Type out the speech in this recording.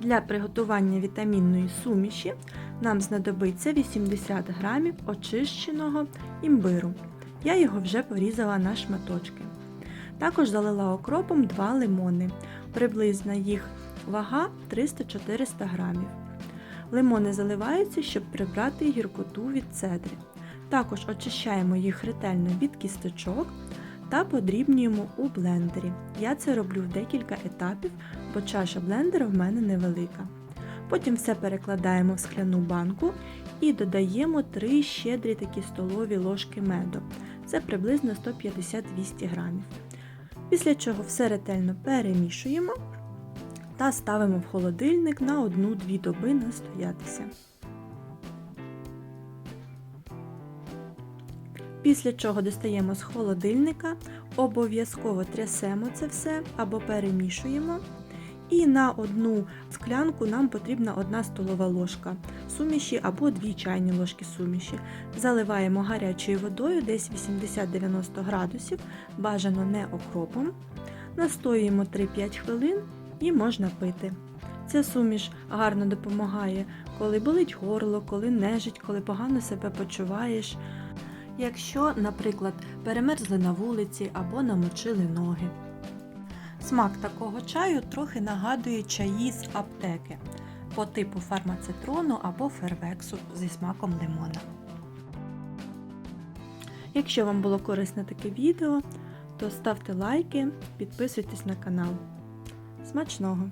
Для приготування вітамінної суміші нам знадобиться 80 грамів очищеного імбиру. Я його вже порізала на шматочки. Також залила окропом 2 лимони. Приблизна їх вага 300-400 грамів. Лимони заливаються, щоб прибрати гіркоту від цедри. Також очищаємо їх ретельно від кісточок та подрібнюємо у блендері. Я це роблю в декілька етапів, бо чаша блендера в мене невелика. Потім все перекладаємо в скляну банку і додаємо 3 щедрі такі столові ложки меду. Це приблизно 150-200 грамів. Після чого все ретельно перемішуємо та ставимо в холодильник на 1-2 доби настоятися. Після чого достаємо з холодильника, обов'язково трясемо це все або перемішуємо. І на одну склянку нам потрібна 1 столова ложка суміші або 2 чайні ложки суміші. Заливаємо гарячою водою десь 80-90 градусів, бажано не окропом. Настоюємо 3-5 хвилин і можна пити. Ця суміш гарно допомагає, коли болить горло, коли нежить, коли погано себе почуваєш. Якщо, наприклад, перемерзли на вулиці або намочили ноги. Смак такого чаю трохи нагадує чаї з аптеки по типу фармацитрону або фервексу зі смаком лимона. Якщо вам було корисне таке відео, то ставте лайки, підписуйтесь на канал. Смачного!